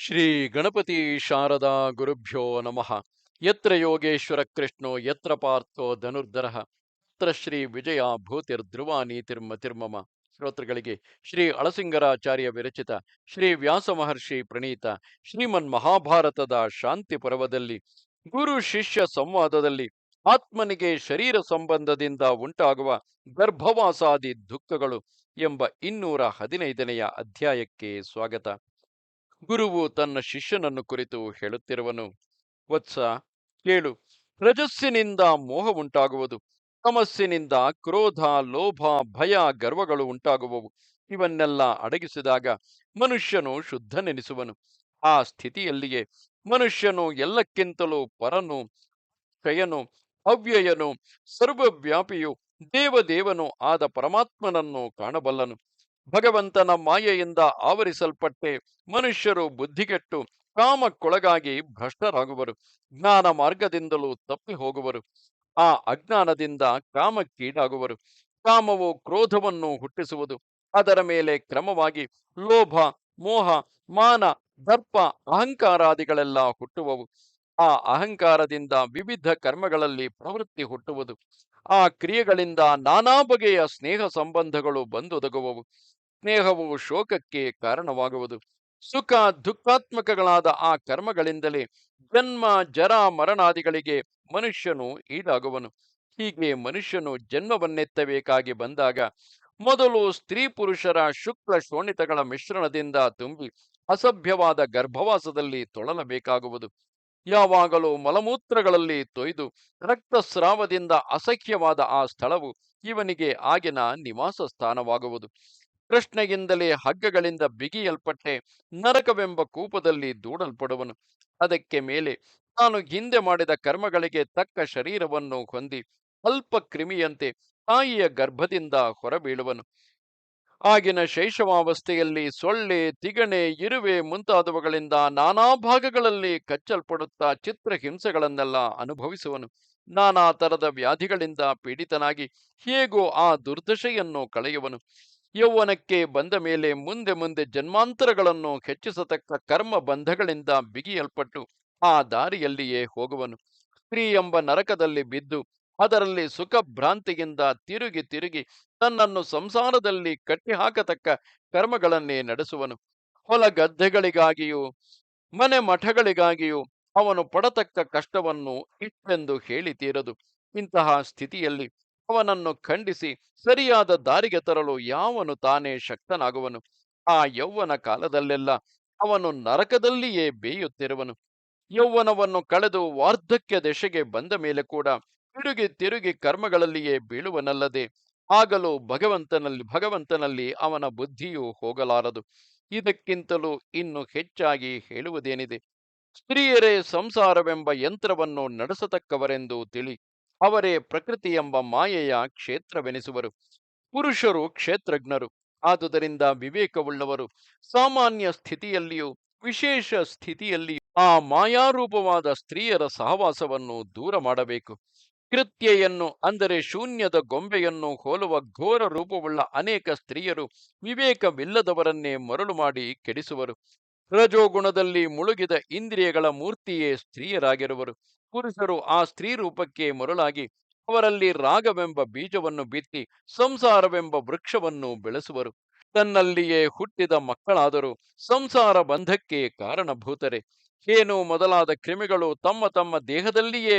ಶ್ರೀ ಗಣಪತಿ ಶಾರದಾ ಗುರುಭ್ಯೋ ನಮಃ. ಯತ್ರ ಯೋಗೇಶ್ವರ ಕೃಷ್ಣೋ, ಯತ್ರ ಪಾರ್ಥೋ ಧನುರ್ಧರಃ, ಯತ್ರ ಶ್ರೀ ವಿಜಯ ಭೂತಿರ್ಧ್ರುವ ನೀತಿರ್ಮತಿರ್ಮಮ ಶ್ರೋತೃಗಳಿಗೆ ಶ್ರೀ ಅಳಸಿಂಗರಾಚಾರ್ಯ ವಿರಚಿತ ಶ್ರೀ ವ್ಯಾಸ ಮಹರ್ಷಿ ಪ್ರಣೀತ ಶ್ರೀಮನ್ ಮಹಾಭಾರತದ ಶಾಂತಿ ಪರ್ವದಲ್ಲಿ, ಗುರು ಶಿಷ್ಯ ಸಂವಾದದಲ್ಲಿ, ಆತ್ಮನಿಗೆ ಶರೀರ ಸಂಬಂಧದಿಂದ ಉಂಟಾಗುವ ಗರ್ಭವಾಸಾದಿ ದುಃಖಗಳು ಎಂಬ ಇನ್ನೂರ ಹದಿನೈದನೆಯ ಅಧ್ಯಾಯಕ್ಕೆ ಸ್ವಾಗತ. ಗುರುವು ತನ್ನ ಶಿಷ್ಯನನ್ನು ಕುರಿತು ಹೇಳುತ್ತಿರುವನು, ವತ್ಸ, ಕೇಳು. ರಜಸ್ಸಿನಿಂದ ಮೋಹ ಉಂಟಾಗುವುದು. ತಮಸ್ಸಿನಿಂದ ಕ್ರೋಧ, ಲೋಭ, ಭಯ, ಗರ್ವಗಳು ಉಂಟಾಗುವವು. ಇವನ್ನೆಲ್ಲ ಅಡಗಿಸಿದಾಗ ಮನುಷ್ಯನು ಶುದ್ಧನೆನಿಸುವನು. ಆ ಸ್ಥಿತಿಯಲ್ಲಿಯೇ ಮನುಷ್ಯನು ಎಲ್ಲಕ್ಕಿಂತಲೂ ಪರನು, ಕ್ಷಯನು ಅವ್ಯಯನು ಸರ್ವವ್ಯಾಪಿಯು ದೇವದೇವನು ಆದ ಪರಮಾತ್ಮನನ್ನು ಕಾಣಬಲ್ಲನು. ಭಗವಂತನ ಮಾಯೆಯಿಂದ ಆವರಿಸಲ್ಪಟ್ಟೆ ಮನುಷ್ಯರು ಬುದ್ಧಿಗೆಟ್ಟು ಕಾಮಕ್ಕೊಳಗಾಗಿ ಭ್ರಷ್ಟರಾಗುವರು. ಜ್ಞಾನ ಮಾರ್ಗದಿಂದಲೂ ತಪ್ಪಿ ಹೋಗುವರು. ಆ ಅಜ್ಞಾನದಿಂದ ಕಾಮಕ್ಕೀಡಾಗುವರು. ಕಾಮವು ಕ್ರೋಧವನ್ನು ಹುಟ್ಟಿಸುವುದು. ಅದರ ಮೇಲೆ ಕ್ರಮವಾಗಿ ಲೋಭ, ಮೋಹ, ಮಾನ, ದರ್ಪ, ಅಹಂಕಾರಾದಿಗಳೆಲ್ಲ ಹುಟ್ಟುವವು. ಆ ಅಹಂಕಾರದಿಂದ ವಿವಿಧ ಕರ್ಮಗಳಲ್ಲಿ ಪ್ರವೃತ್ತಿ ಹುಟ್ಟುವುದು. ಆ ಕ್ರಿಯೆಗಳಿಂದ ನಾನಾ ಬಗೆಯ ಸ್ನೇಹ ಸಂಬಂಧಗಳು ಬಂದೊದಗುವವು. ಸ್ನೇಹವು ಶೋಕಕ್ಕೆ ಕಾರಣವಾಗುವುದು. ಸುಖ ದುಃಖಾತ್ಮಕಗಳಾದ ಆ ಕರ್ಮಗಳಿಂದಲೇ ಜನ್ಮ, ಜರ, ಮರಣಾದಿಗಳಿಗೆ ಮನುಷ್ಯನು ಈಡಾಗುವನು. ಹೀಗೆ ಮನುಷ್ಯನು ಜನ್ಮವನ್ನೆತ್ತಬೇಕಾಗಿ ಬಂದಾಗ ಮೊದಲು ಸ್ತ್ರೀ ಪುರುಷರ ಶುಕ್ಲ ಶೋಣಿತಗಳ ಮಿಶ್ರಣದಿಂದ ತುಂಬಿ ಅಸಭ್ಯವಾದ ಗರ್ಭವಾಸದಲ್ಲಿ ತೊಳಲಬೇಕಾಗುವುದು. ಯಾವಾಗಲೂ ಮಲಮೂತ್ರಗಳಲ್ಲಿ ತೊಯ್ದು ರಕ್ತಸ್ರಾವದಿಂದ ಅಸಖ್ಯವಾದ ಆ ಸ್ಥಳವು ಇವನಿಗೆ ಆಗಿನ ನಿವಾಸ ಸ್ಥಾನವಾಗುವುದು ಕೃಷ್ಣೆಯಿಂದಲೇ ಹಗ್ಗಗಳಿಂದ ಬಿಗಿಯಲ್ಪಟ್ಟೆ ನರಕವೆಂಬ ಕೂಪದಲ್ಲಿ ದೂಡಲ್ಪಡುವನು. ಅದಕ್ಕೆ ಮೇಲೆ ತಾನು ಹಿಂದೆ ಮಾಡಿದ ಕರ್ಮಗಳಿಗೆ ತಕ್ಕ ಶರೀರವನ್ನು ಹೊಂದಿ ಅಲ್ಪ ಕ್ರಿಮಿಯಂತೆ ತಾಯಿಯ ಗರ್ಭದಿಂದ ಹೊರಬೀಳುವನು. ಆಗಿನ ಶೈಶವಾವಸ್ಥೆಯಲ್ಲಿ ಸೊಳ್ಳೆ, ತಿಗಣೆ, ಇರುವೆ ಮುಂತಾದವುಗಳಿಂದ ನಾನಾ ಭಾಗಗಳಲ್ಲಿ ಕಚ್ಚಲ್ಪಡುತ್ತಾ ಚಿತ್ರಹಿಂಸೆಗಳನ್ನೆಲ್ಲ ಅನುಭವಿಸುವನು. ನಾನಾ ತರದ ವ್ಯಾಧಿಗಳಿಂದ ಪೀಡಿತನಾಗಿ ಹೇಗೋ ಆ ದುರ್ದಶೆಯನ್ನು ಕಳೆಯುವನು. ಯೌವನಕ್ಕೆ ಬಂದ ಮೇಲೆ ಮುಂದೆ ಮುಂದೆ ಜನ್ಮಾಂತರಗಳನ್ನು ಹೆಚ್ಚಿಸತಕ್ಕ ಕರ್ಮ ಬಂಧಗಳಿಂದ ಬಿಗಿಯಲ್ಪಟ್ಟು ಆ ದಾರಿಯಲ್ಲಿಯೇ ಹೋಗುವನು. ಸ್ತ್ರೀ ಎಂಬ ನರಕದಲ್ಲಿ ಬಿದ್ದು ಅದರಲ್ಲಿ ಸುಖ ಭ್ರಾಂತಿಯಿಂದ ತಿರುಗಿ ತಿರುಗಿ ತನ್ನನ್ನು ಸಂಸಾರದಲ್ಲಿ ಕಟ್ಟಿಹಾಕತಕ್ಕ ಕರ್ಮಗಳನ್ನೇ ನಡೆಸುವನು. ಹೊಲ ಗದ್ದೆಗಳಿಗಾಗಿಯೂ ಮನೆ ಮಠಗಳಿಗಾಗಿಯೂ ಅವನು ಪಡತಕ್ಕ ಕಷ್ಟವನ್ನು ಇಟ್ಟೆಂದು ಹೇಳಿ ತೀರದು ಇಂತಹ ಸ್ಥಿತಿಯಲ್ಲಿ ಅವನನ್ನು ಖಂಡಿಸಿ ಸರಿಯಾದ ದಾರಿಗೆ ತರಲು ಯಾವನು ತಾನೇ ಶಕ್ತನಾಗುವನು? ಆ ಯೌವನ ಕಾಲದಲ್ಲೆಲ್ಲ ಅವನು ನರಕದಲ್ಲಿಯೇ ಬೇಯುತ್ತಿರುವನು. ಯೌವನವನ್ನು ಕಳೆದು ವಾರ್ಧಕ್ಯ ದೆಶೆಗೆ ಬಂದ ಮೇಲೆ ಕೂಡ ತಿರುಗಿ ತಿರುಗಿ ಕರ್ಮಗಳಲ್ಲಿಯೇ ಬೀಳುವನಲ್ಲದೆ ಆಗಲೂ ಭಗವಂತನಲ್ಲಿ ಭಗವಂತನಲ್ಲಿ ಅವನ ಬುದ್ಧಿಯೂ ಹೋಗಲಾರದು. ಇದಕ್ಕಿಂತಲೂ ಇನ್ನು ಹೆಚ್ಚಾಗಿ ಹೇಳುವುದೇನಿದೆ? ಸ್ತ್ರೀಯರೇ ಸಂಸಾರವೆಂಬ ಯಂತ್ರವನ್ನು ನಡೆಸತಕ್ಕವರೆಂದು ತಿಳಿ ಅವರೇ ಪ್ರಕೃತಿ ಎಂಬ ಮಾಯೆಯ ಕ್ಷೇತ್ರವೆನಿಸುವರು. ಪುರುಷರು ಕ್ಷೇತ್ರಜ್ಞರು, ಆದುದರಿಂದ ವಿವೇಕವುಳ್ಳವರು. ಸಾಮಾನ್ಯ ಸ್ಥಿತಿಯಲ್ಲಿಯೂ, ವಿಶೇಷ ಸ್ಥಿತಿಯಲ್ಲಿಯೂ ಆ ಮಾಯಾರೂಪವಾದ ಸ್ತ್ರೀಯರ ಸಹವಾಸವನ್ನು ದೂರ ಮಾಡಬೇಕು. ಕೃತ್ಯೆಯನ್ನು ಅಂದರೆ ಶೂನ್ಯದ ಗೊಂಬೆಯನ್ನು ಹೋಲುವ ಘೋರ ರೂಪವುಳ್ಳ ಅನೇಕ ಸ್ತ್ರೀಯರು ವಿವೇಕವಿಲ್ಲದವರನ್ನೇ ಮರಳು ಮಾಡಿ ಕೆಡಿಸುವರು. ರಜೋಗುಣದಲ್ಲಿ ಮುಳುಗಿದ ಇಂದ್ರಿಯಗಳ ಮೂರ್ತಿಯೇ ಸ್ತ್ರೀಯರಾಗಿರುವರು. ಪುರುಷರು ಆ ಸ್ತ್ರೀ ರೂಪಕ್ಕೆ ಮರುಳಾಗಿ ಅವರಲ್ಲಿ ರಾಗವೆಂಬ ಬೀಜವನ್ನು ಬಿತ್ತಿ ಸಂಸಾರವೆಂಬ ವೃಕ್ಷವನ್ನು ಬೆಳೆಸುವರು. ತನ್ನಲ್ಲಿಯೇ ಹುಟ್ಟಿದ ಮಕ್ಕಳಾದರೂ. ಸಂಸಾರ ಬಂಧಕ್ಕೆ ಕಾರಣಭೂತರೆ. ಏನು ಮೊದಲಾದ ಕ್ರಿಮಿಗಳು ತಮ್ಮ ತಮ್ಮ ದೇಹದಲ್ಲಿಯೇ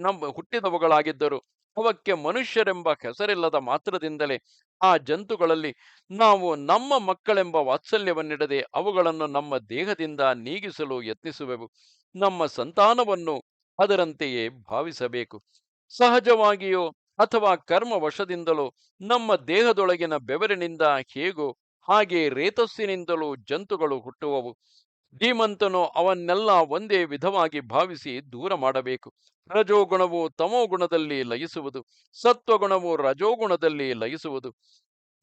ನಮ್ಮ ಹುಟ್ಟಿದವುಗಳಾಗಿದ್ದರು. ಅವಕ್ಕೆ ಮನುಷ್ಯರೆಂಬ ಹೆಸರಿಲ್ಲದ ಮಾತ್ರದಿಂದಲೇ ಆ ಜಂತುಗಳಲ್ಲಿ ನಾವು ನಮ್ಮ ಮಕ್ಕಳೆಂಬ ವಾತ್ಸಲ್ಯವನ್ನಿಡದೆ ಅವುಗಳನ್ನು ನಮ್ಮ ದೇಹದಿಂದ ನೀಗಿಸಲು ಯತ್ನಿಸುವೆವು. ನಮ್ಮ ಸಂತಾನವನ್ನು ಅದರಂತೆಯೇ ಭಾವಿಸಬೇಕು. ಸಹಜವಾಗಿಯೋ ಅಥವಾ ಕರ್ಮ ವಶದಿಂದಲೋ ನಮ್ಮ ದೇಹದೊಳಗಿನ ಬೆವರಿನಿಂದ ಹೇಗೋ ಹಾಗೆ ರೇತಸ್ಸಿನಿಂದಲೂ ಜಂತುಗಳು ಹುಟ್ಟುವವು. ಧೀಮಂತನು ಅವನ್ನೆಲ್ಲ ಒಂದೇ ವಿಧವಾಗಿ ಭಾವಿಸಿ ದೂರ ಮಾಡಬೇಕು. ರಜೋಗುಣವು ತಮೋಗುಣದಲ್ಲಿ ಲಯಿಸುವುದು, ಸತ್ವಗುಣವು ರಜೋಗುಣದಲ್ಲಿ ಲಯಿಸುವುದು,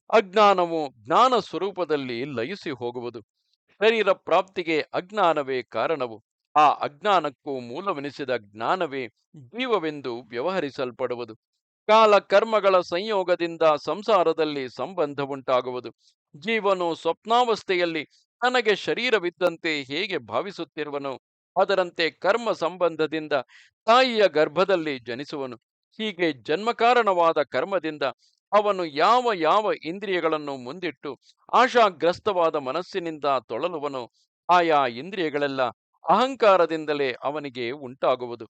ಅಜ್ಞಾನವು ಜ್ಞಾನ ಸ್ವರೂಪದಲ್ಲಿ ಲಯಿಸಿ ಹೋಗುವುದು. ಶರೀರ ಪ್ರಾಪ್ತಿಗೆ ಅಜ್ಞಾನವೇ ಕಾರಣವು. ಆ ಅಜ್ಞಾನಕ್ಕೂ ಮೂಲವೆನಿಸಿದ ಜ್ಞಾನವೇ ಜೀವವೆಂದು ವ್ಯವಹರಿಸಲ್ಪಡುವುದು. ಕಾಲ ಕರ್ಮಗಳ ಸಂಯೋಗದಿಂದ ಸಂಸಾರದಲ್ಲಿ ಸಂಬಂಧ ಉಂಟಾಗುವುದು ಜೀವನು ಸ್ವಪ್ನಾವಸ್ಥೆಯಲ್ಲಿ ತನಗೆ ಶರೀರವಿದ್ದಂತೆ ಹೇಗೆ ಭಾವಿಸುತ್ತಿರುವನು? ಅದರಂತೆ ಕರ್ಮ ಸಂಬಂಧದಿಂದ ತಾಯಿಯ ಗರ್ಭದಲ್ಲಿ ಜನಿಸುವನು. ಹೀಗೆ ಜನ್ಮಕಾರಣವಾದ ಕರ್ಮದಿಂದ ಅವನು ಯಾವ ಯಾವ ಇಂದ್ರಿಯಗಳನ್ನು ಮುಂದಿಟ್ಟು ಆಶಾಗ್ರಸ್ತವಾದ ಮನಸ್ಸಿನಿಂದ ತೊಳಲುವನು ಆಯಾ ಇಂದ್ರಿಯಗಳೆಲ್ಲ ಅಹಂಕಾರದಿಂದಲೇ ಅವನಿಗೆ ಉಂಟಾಗುವುದು.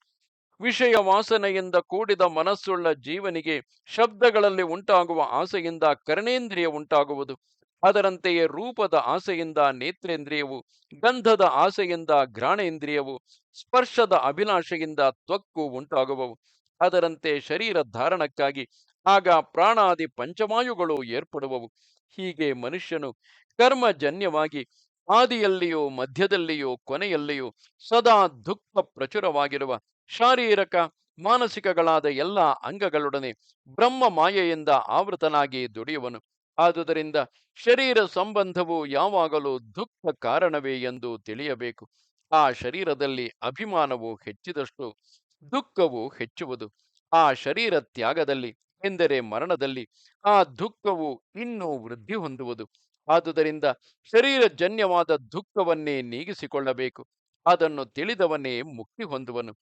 ವಿಷಯ ವಾಸನೆಯಿಂದ ಕೂಡಿದ ಮನಸ್ಸುಳ್ಳ ಜೀವನಿಗೆ ಶಬ್ದಗಳಲ್ಲಿ ಉಂಟಾಗುವ ಆಸೆಯಿಂದ ಕರ್ಣೇಂದ್ರಿಯ ಉಂಟಾಗುವುದು. ಅದರಂತೆಯೇ ರೂಪದ ಆಸೆಯಿಂದ ನೇತ್ರೇಂದ್ರಿಯವು, ಗಂಧದ ಆಸೆಯಿಂದ ಘ್ರಾಣೇಂದ್ರಿಯವು, ಸ್ಪರ್ಶದ ಅಭಿಲಾಷೆಯಿಂದ ತ್ವಕ್ಕು ಉಂಟಾಗುವವು. ಅದರಂತೆ ಶರೀರ ಧಾರಣಕ್ಕಾಗಿ ಆಗ ಪ್ರಾಣಾದಿ ಪಂಚವಾಯುಗಳು ಏರ್ಪಡುವವು. ಹೀಗೆ ಮನುಷ್ಯನು ಕರ್ಮಜನ್ಯವಾಗಿ ಆದಿಯಲ್ಲಿಯೂ ಮಧ್ಯದಲ್ಲಿಯೂ, ಕೊನೆಯಲ್ಲಿಯೂ ಸದಾ ದುಃಖ ಪ್ರಚುರವಾಗಿರುವ ಶಾರೀರಕ, ಮಾನಸಿಕಗಳಾದ ಎಲ್ಲ ಅಂಗಗಳೊಡನೆ ಬ್ರಹ್ಮ ಮಾಯೆಯಿಂದ ಆವೃತನಾಗಿ ದುಡಿಯುವನು. ಆದುದರಿಂದ ಶರೀರ ಸಂಬಂಧವು ಯಾವಾಗಲೂ ದುಃಖ ಕಾರಣವೇ ಎಂದು ತಿಳಿಯಬೇಕು. ಆ ಶರೀರದಲ್ಲಿ ಅಭಿಮಾನವು ಹೆಚ್ಚಿದಷ್ಟು ದುಃಖವು ಹೆಚ್ಚುವುದು. ಆ ಶರೀರ ತ್ಯಾಗದಲ್ಲಿ, ಎಂದರೆ ಮರಣದಲ್ಲಿ, ಆ ದುಃಖವು ಇನ್ನೂ ವೃದ್ಧಿ ಹೊಂದುವುದು. ಆದುದರಿಂದ ಶರೀರಜನ್ಯವಾದ ದುಃಖವನ್ನೇ ನೀಗಿಸಿಕೊಳ್ಳಬೇಕು, ಅದನ್ನು ತಿಳಿದವನೇ ಮುಕ್ತಿ ಹೊಂದುವನು.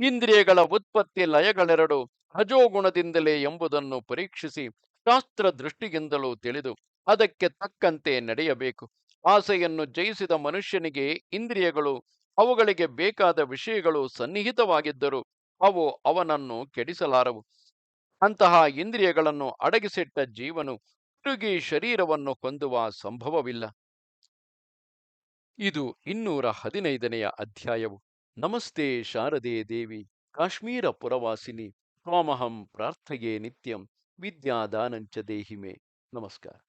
ಇಂದ್ರಿಯಗಳ ಉತ್ಪತ್ತಿ ಲಯಗಳೆರಡು ಹಜೋಗುಣದಿಂದಲೇ ಎಂಬುದನ್ನು ಪರೀಕ್ಷಿಸಿ ಶಾಸ್ತ್ರ ದೃಷ್ಟಿಗಿಂತಲೂ ತಿಳಿದು ಅದಕ್ಕೆ ತಕ್ಕಂತೆ ನಡೆಯಬೇಕು. ಆಸೆಯನ್ನು ಜಯಿಸಿದ ಮನುಷ್ಯನಿಗೆ ಇಂದ್ರಿಯಗಳು, ಅವುಗಳಿಗೆ ಬೇಕಾದ ವಿಷಯಗಳು ಸನ್ನಿಹಿತವಾಗಿದ್ದರೂ ಅವು ಅವನನ್ನು ಕೆಡಿಸಲಾರವು. ಅಂತಹ ಇಂದ್ರಿಯಗಳನ್ನು ಅಡಗಿಸಿಟ್ಟ ಜೀವನು ತಿರುಗಿ ಶರೀರವನ್ನು ಹೊಂದುವ ಸಂಭವವಿಲ್ಲ. ಇದು ಇನ್ನೂರ ಹದಿನೈದನೆಯ ಅಧ್ಯಾಯವು. ನಮಸ್ತೆ ಶಾರದೆ ದೇವಿ, ಕಾಶ್ಮೀರ ಪುರವಾಸಿನಿ, ತ್ವಾಮಹಂ ಪ್ರಾರ್ಥಯೇ ನಿತ್ಯಂ, ವಿದ್ಯಾದಾನಂಚ ದೇಹಿಮೆ. ನಮಸ್ಕಾರ.